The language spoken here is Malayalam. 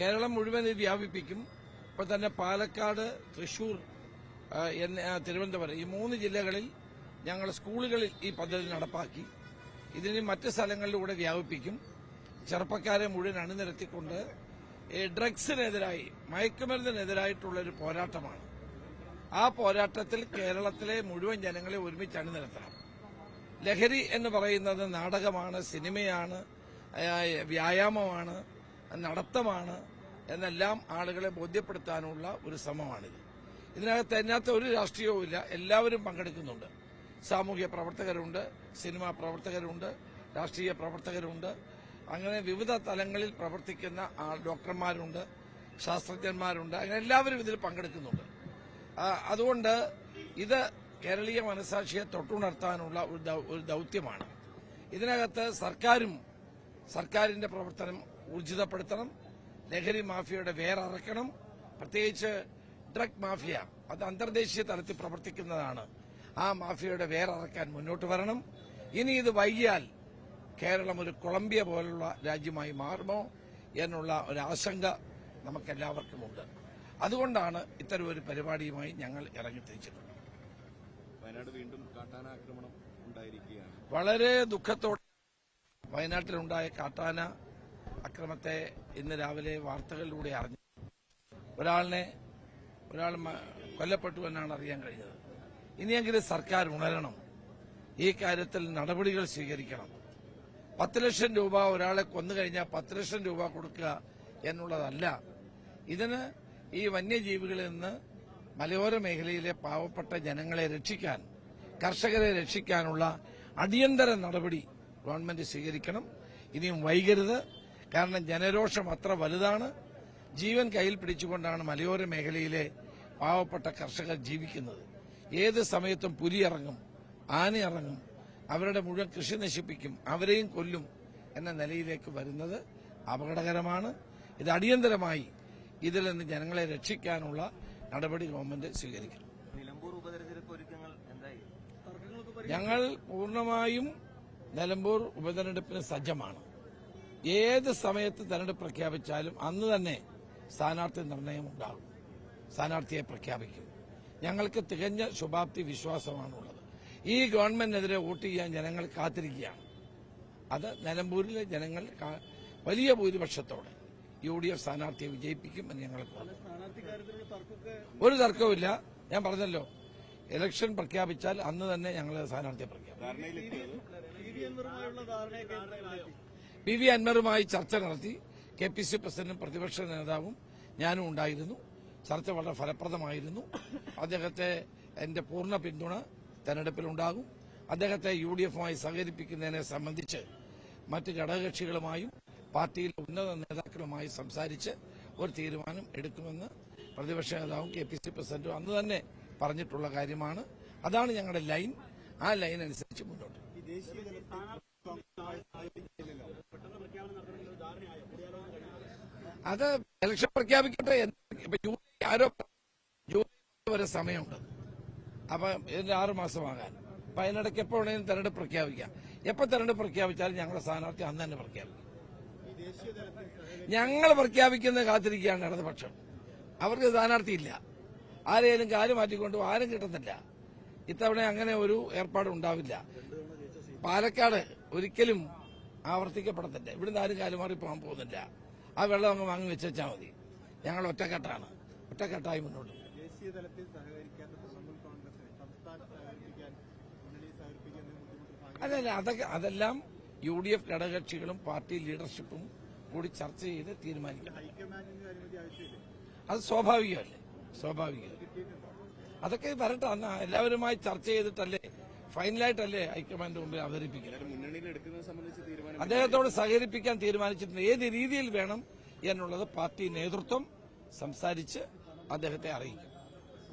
കേരളം മുഴുവൻ ഇത് വ്യാപിപ്പിക്കും. ഇപ്പോൾ തന്നെ പാലക്കാട് തൃശൂർ തിരുവനന്തപുരം ഈ മൂന്ന് ജില്ലകളിൽ ഞങ്ങൾ സ്കൂളുകളിൽ ഈ പദ്ധതി നടപ്പാക്കി. ഇതിന് മറ്റ് സ്ഥലങ്ങളിലൂടെ വ്യാപിപ്പിക്കും. ചെറുപ്പക്കാരെ മുഴുവൻ അണിനിരത്തിക്കൊണ്ട് ഡ്രഗ്സിനെതിരായി മയക്കുമരുന്നിനെതിരായിട്ടുള്ള ഒരു പോരാട്ടമാണ്. ആ പോരാട്ടത്തിൽ കേരളത്തിലെ മുഴുവൻ ജനങ്ങളെ ഒരുമിച്ച് അണിനിരത്തണം. ലഹരി എന്ന് പറയുന്നത് നാടകമാണ് സിനിമയാണ് വ്യായാമമാണ് നടത്തമാണ്. എന്നെല്ലാം ആളുകളെ ബോധ്യപ്പെടുത്താനുള്ള ഒരു ശ്രമമാണിത്. ഇതിനകത്ത് അതിനകത്ത് ഒരു രാഷ്ട്രീയവും ഇല്ല. എല്ലാവരും പങ്കെടുക്കുന്നുണ്ട്. സാമൂഹ്യ പ്രവർത്തകരുണ്ട് സിനിമാ പ്രവർത്തകരുണ്ട് രാഷ്ട്രീയ പ്രവർത്തകരുണ്ട്. അങ്ങനെ വിവിധ തലങ്ങളിൽ പ്രവർത്തിക്കുന്ന ഡോക്ടർമാരുണ്ട് ശാസ്ത്രജ്ഞന്മാരുണ്ട്. അങ്ങനെ എല്ലാവരും ഇതിൽ പങ്കെടുക്കുന്നുണ്ട്. അതുകൊണ്ട് ഇത് കേരളീയ മനസാക്ഷിയെ തൊട്ടുണർത്താനുള്ള ഒരു ദൗത്യമാണ്. ഇതിനകത്ത് സർക്കാരും സർക്കാരിന്റെ പ്രവർത്തനം ഊർജിതപ്പെടുത്തണം. ലഹരി മാഫിയയുടെ വേററക്കണം പ്രത്യേകിച്ച് ഡ്രഗ് മാഫിയ അത് അന്തർദേശീയ തലത്തിൽ പ്രവർത്തിക്കുന്നതാണ്. ആ മാഫിയയുടെ വേററക്കാൻ മുന്നോട്ട് വരണം. ഇനി ഇത് വൈകിയാൽ കേരളം ഒരു കൊളംബിയ പോലുള്ള രാജ്യമായി മാറുമോ എന്നുള്ള ഒരു ആശങ്ക നമുക്കെല്ലാവർക്കുമുണ്ട്. അതുകൊണ്ടാണ് ഇത്തരം ഒരു പരിപാടിയുമായി ഞങ്ങൾ ഇറങ്ങിത്തിരിച്ചിട്ടുള്ളത്. വയനാട് വീണ്ടും ഉണ്ടായിരിക്കുകയാണ്. വളരെ ദുഃഖത്തോടെ വയനാട്ടിലുണ്ടായ കാട്ടാന അക്രമത്തെ ഇന്ന് രാവിലെ വാർത്തകളിലൂടെ അറിഞ്ഞു. ഒരാളിനെ ഒരാൾ കൊല്ലപ്പെട്ടു എന്നാണ് അറിയാൻ കഴിഞ്ഞത്. ഇനിയെങ്കിലും സർക്കാർ ഉണരണം. ഈ കാര്യത്തിൽ നടപടികൾ സ്വീകരിക്കണം. പത്ത് ലക്ഷം രൂപ ഒരാളെ കൊന്നു കഴിഞ്ഞാൽ പത്ത് ലക്ഷം രൂപ കൊടുക്കുക എന്നുള്ളതല്ല. ഇതിന് ഈ വന്യജീവികളിൽ നിന്ന് മലയോര മേഖലയിലെ പാവപ്പെട്ട ജനങ്ങളെ രക്ഷിക്കാൻ കർഷകരെ രക്ഷിക്കാനുള്ള അടിയന്തര നടപടി ഗവൺമെന്റ് സ്വീകരിക്കണം. ഇനിയും വൈകരുത്. കാരണം ജനരോഷം അത്ര വലുതാണ്. ജീവൻ കയ്യിൽ പിടിച്ചുകൊണ്ടാണ് മലയോര മേഖലയിലെ പാവപ്പെട്ട കർഷകർ ജീവിക്കുന്നത്. ഏത് സമയത്തും പുലി ഇറങ്ങും ആന ഇറങ്ങും അവരുടെ മുഴുവൻ കൃഷി നശിപ്പിക്കും അവരെയും കൊല്ലും എന്ന നിലയിലേക്ക് വരുന്നത് അപകടകരമാണ്. ഇത് അടിയന്തരമായി ഇതിൽ നിന്ന് ജനങ്ങളെ രക്ഷിക്കാനുള്ള നടപടി ഗവൺമെന്റ് സ്വീകരിക്കണം എന്തായി? ഞങ്ങൾ പൂർണമായും നിലമ്പൂർ ഉപതെരഞ്ഞെടുപ്പിന് സജ്ജമാണ്. ഏത് സമയത്ത് തെരഞ്ഞെടുപ്പ് പ്രഖ്യാപിച്ചാലും അന്ന് തന്നെ സ്ഥാനാർത്ഥി നിർണയം ഉണ്ടാകും. സ്ഥാനാർത്ഥിയെ പ്രഖ്യാപിക്കും. ഞങ്ങൾക്ക് തികഞ്ഞ ശുഭാപ്തി വിശ്വാസമാണുള്ളത്. ഈ ഗവൺമെന്റിനെതിരെ വോട്ട് ചെയ്യാൻ ജനങ്ങൾ കാത്തിരിക്കുകയാണ്. അത് നിലമ്പൂരിലെ ജനങ്ങൾ വലിയ ഭൂരിപക്ഷത്തോടെ യു ഡി എഫ് സ്ഥാനാർത്ഥിയെ വിജയിപ്പിക്കും എന്ന് ഞങ്ങൾക്ക് ഒരു തർക്കവുമില്ല. ഞാൻ പറഞ്ഞല്ലോ ഇലക്ഷൻ പ്രഖ്യാപിച്ചാൽ അന്ന് തന്നെ ഞങ്ങൾ സ്ഥാനാർത്ഥിയെ പ്രഖ്യാപിക്കും. പി വി അൻവറുമായി ചർച്ച നടത്തി. കെ പി സി പ്രസിഡന്റും പ്രതിപക്ഷ നേതാവും ഞാനും ഉണ്ടായിരുന്നു. ചർച്ച വളരെ ഫലപ്രദമായിരുന്നു. അദ്ദേഹത്തെ എന്റെ പൂർണ പിന്തുണ തെരഞ്ഞെടുപ്പിലുണ്ടാകും. അദ്ദേഹത്തെ യു ഡി എഫുമായി സഹകരിപ്പിക്കുന്നതിനെ സംബന്ധിച്ച് മറ്റ് ഘടകകക്ഷികളുമായും പാർട്ടിയിലെ ഉന്നത നേതാക്കളുമായി സംസാരിച്ച് ഒരു തീരുമാനം എടുക്കുമെന്ന് പ്രതിപക്ഷ നേതാവും കെ പി സി പ്രസിഡന്റും അന്ന് തന്നെ പറഞ്ഞിട്ടുള്ള കാര്യമാണ്. അതാണ് ഞങ്ങളുടെ ലൈൻ. ആ ലൈൻ അനുസരിച്ച് മുന്നോട്ട് അത് ഇലക്ഷൻ പ്രഖ്യാപിക്കട്ടെ ആരോ വരെ സമയമുണ്ട്. അപ്പൊ ഇതിന്റെ ആറു മാസമാകാൻ. അപ്പൊ അതിനിടയ്ക്ക് എപ്പോ വേണമെങ്കിലും തെരഞ്ഞെടുപ്പ് പ്രഖ്യാപിക്കാം. എപ്പോ തെരഞ്ഞെടുപ്പ് പ്രഖ്യാപിച്ചാലും ഞങ്ങളുടെ സ്ഥാനാർത്ഥി അന്ന് തന്നെ പ്രഖ്യാപിക്കും. ഞങ്ങൾ പ്രഖ്യാപിക്കുന്ന കാത്തിരിക്കുകയാണ് ഇടതുപക്ഷം അവർക്ക് സ്ഥാനാർത്ഥി ഇല്ല. ആരെയും കാര്യം മാറ്റിക്കൊണ്ടു ആരും കിട്ടുന്നില്ല ഇത്തവണ അങ്ങനെ ഒരു ഏർപ്പാട് ഉണ്ടാവില്ല. പാലക്കാട് ഒരിക്കലും ആവർത്തിക്കപ്പെടത്തില്ല. ഇവിടുന്ന് ആരും കാലുമാറി പോകാൻ പോകുന്നില്ല. ആ വെള്ളം അങ്ങ് വാങ്ങി വെച്ചാൽ മതി. ഞങ്ങൾ ഒറ്റക്കെട്ടാണ്. ഒറ്റക്കെട്ടായി മുന്നോട്ട് അല്ലല്ല ദേശീയ തലത്തിൽ സഹകരിക്കാത്ത തൃണമൂൽ സഹകരിപ്പിക്കാൻ മുന്നണി അതല്ല അതൊക്കെ അതെല്ലാം യു ഡി എഫ് ഘടകകക്ഷികളും പാർട്ടി ലീഡർഷിപ്പും കൂടി ചർച്ച ചെയ്ത് തീരുമാനിക്കും. അത് സ്വാഭാവികമല്ലേ? സ്വാഭാവികം. അതൊക്കെ വരട്ടെ അന്ന് എല്ലാവരുമായി ചർച്ച ചെയ്തിട്ടല്ലേ ഫൈനലായിട്ടല്ലേ ഹൈക്കമാൻഡ് കൊണ്ട് അവതരിപ്പിക്കുന്നത്? മുന്നണിയിൽ എടുക്കുന്നത് സംബന്ധിച്ച് തീരുമാനം അദ്ദേഹത്തോട് സഹകരിപ്പിക്കാൻ തീരുമാനിച്ചിട്ടുണ്ട്. ഏത് രീതിയിൽ വേണം എന്നുള്ളത് പാർട്ടി നേതൃത്വം സംസാരിച്ച് അദ്ദേഹത്തെ അറിയിക്കും.